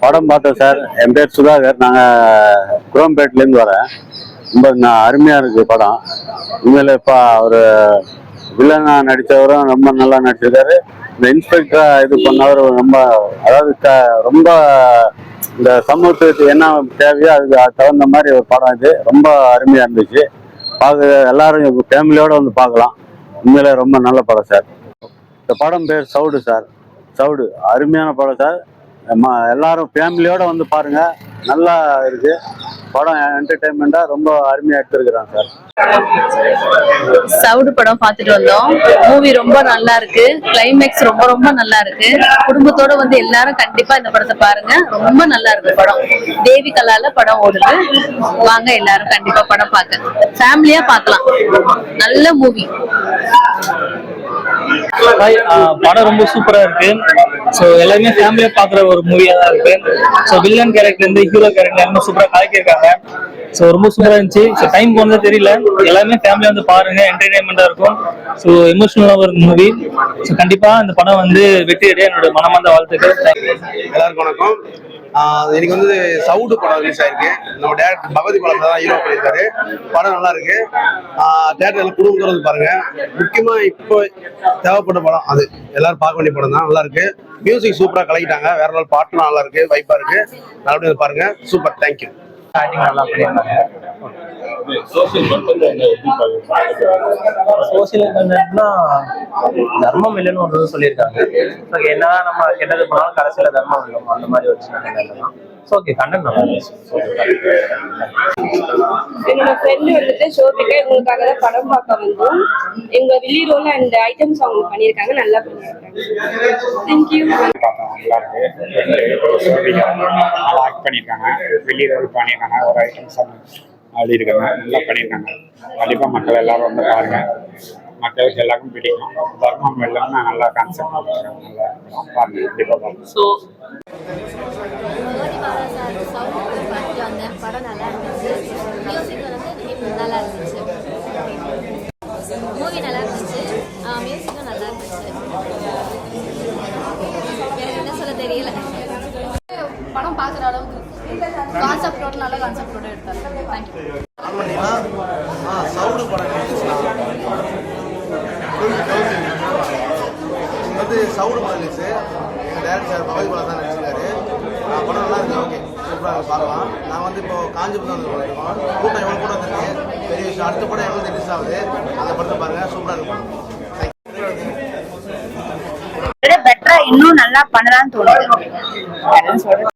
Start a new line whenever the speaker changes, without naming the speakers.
படம் பார்த்தோம் சார். என் பேர் சுதாகர். நாங்கள் குரோம்பேட்லேருந்து வரேன். ரொம்ப அருமையாக அருமையா இருக்கு படம். உண்மையில் இப்போ அவர் வில்லனா நடித்தவரும் ரொம்ப நல்லா நடிச்சிருக்காரு. இந்த இன்ஸ்பெக்டரா இது பண்ணவர் ரொம்ப அதாவது க- ரொம்ப இந்த சமூகத்துக்கு என்ன தேவையோ அதுக்கு தகுந்த மாதிரி ஒரு படம் இது. ரொம்ப அருமையாக இருந்துச்சு. பார்க்க எல்லாரும் ஃபேமிலியோட வந்து பார்க்கலாம். உண்மையில ரொம்ப நல்ல படம் சார். இந்த படம் பேர் சவுடு சார். சவுடு. அருமையான படம் சார். நம்ம எல்லாரும் ஃபேமிலியோட வந்து பாருங்க. நல்லா இருக்கு. படம் என்டர்டைன்மெண்ட்டாக ரொம்ப அருமையாக எடுத்துருக்குறாங்க சார்.
சவுடு படம் பார்த்துட்டு வந்தோம். மூவி ரொம்ப நல்லா இருக்கு. கிளைமேக்ஸ் ரொம்ப ரொம்ப நல்லா இருக்கு. குடும்பத்தோட வந்து எல்லாரும் கண்டிப்பா இந்த படத்தை பாருங்க. ரொம்ப நல்லா இருக்கு படம். தேவி கலால படம் ஓடுது. வாங்க எல்லாரும் கண்டிப்பா படம் பார்க்க. ஃபேமிலியா பார்க்கலாம். நல்ல மூவி
ஹாய் படம் ரொம்ப சூப்பரா இருக்கு. ஸோ எல்லாருமே ஃபேமிலியா பாக்குற ஒரு மூவியா தான் இருக்கு. ஸோ வில்லன் கேரக்டர் இருந்து ஹீரோ கேரக்டர் எல்லாமே சூப்பரா கலக்கியிருக்காங்க ஸோ ரொம்ப சூப்பரா இருந்துச்சு. ஸோ டைம் போனதே தெரியல. எல்லாருமே ஃபேமிலியா வந்து பாருங்க. என்டர்டைன்மெண்டா இருக்கும். ஸோ எமோஷனலா ஒரு மூவி ஸோ கண்டிப்பா இந்த படம் வந்து வெற்றி அடைய என்னோட மனமார்ந்த வாழ்த்துக்கள்.
எல்லாருக்கும் வணக்கம். எனக்கு இன்னைக்கு வந்து சவுடு படம் ரிலீஸ் ஆயிருக்கு. நம்ம டேரக்டர் பகவதி படம் தான் ஹீரோ பண்ணியிருக்காரு. படம் நல்லா இருக்கு. டேரக்டர் எல்லாம் வந்து பாருங்க. முக்கியமா இப்போ தேவைப்பட்ட படம் அது. எல்லாரும் பார்க்க வேண்டிய படம் தான். நல்லா இருக்கு. மியூசிக் சூப்பரா கலக்கிட்டாங்க. வேற நாள் பாட்டுலாம் நல்லா இருக்கு. வைப்பா இருக்கு. நல்லபடியா பாருங்க. சூப்பர் தேங்க்யூ
ஸ்டார்டிங் நல்லா பண்ணியிருக்காங்க. சோசியல் கண்டென்ட்னா தர்மம் இல்லைன்னு ஒரு சொல்லியிருக்காங்க. ஸோ என்ன நம்ம கெட்டது பண்ணாலும் கடைசியில தர்மம் இல்லை. அந்த மாதிரி தான். ஸோ ஓகே கண்டென்ட் நல்லா இருந்துச்சு.
என்னோட ஃப்ரெண்டு வந்துட்டு ஷோட்டுக்கு உங்களுக்காக தான் படம் பார்க்க வந்தோம். எங்க வில்லி ரோல் அண்ட் ஐட்டம்ஸ் அவங்க பண்ணியிருக்காங்க. நல்லா பண்ணியிருக்காங்க. தேங்க்யூ
நல்லா இருக்கு நல்லா ஆக்ட் பண்ணியிருக்காங்க. வெளியே ரோல் பண்ணியிருக்காங்க. ஒரு ஐட்டம்ஸ் ஆடி இருக்காங்க நல்லா பண்ணியிருக்காங்க. கண்டிப்பாக மக்கள் எல்லாரும் வந்து பாருங்க. மக்களுக்கு எல்லாருக்கும் பிடிக்கும். தர்மம் எல்லாமே நல்லா கான்செப்ட் நல்லா பாருங்க. கண்டிப்பாக பாருங்க.
ஸோ
படம் நல்லா இருந்துச்சு. மியூசிக் வந்து நல்லா இருந்துச்சு மூவி நல்லா இருந்துச்சு மியூசிக்கும் நல்லா இருந்துச்சு எனக்கு என்ன சொல்ல தெரியல.
படம் பார்க்குற அளவுக்கு கான்செப்டோட நல்ல கான்செப்டோட எடுத்தாரு. தேங்க்யூ
சவுடு படம் வந்து சவுடு படம் ரிலீஸ் எங்கள் டேரக்டர் பகவதி படம் தான் நடிச்சிருக்காரு. படம் நல்லா இருக்கு ஓகே சூப்பராக பார்க்கலாம். நான் வந்து இப்போ காஞ்சிபுரம் வந்து கூட்டம் எவ்வளோ கூட வந்திருக்கு பெரிய விஷயம் அடுத்த படம் எவ்வளோ ரிலீஸ் ஆகுது? அந்த படத்தை பாருங்க. சூப்பராக இருக்கும்
இன்னும் நல்லா பண்ணலாம்னு தோணுது.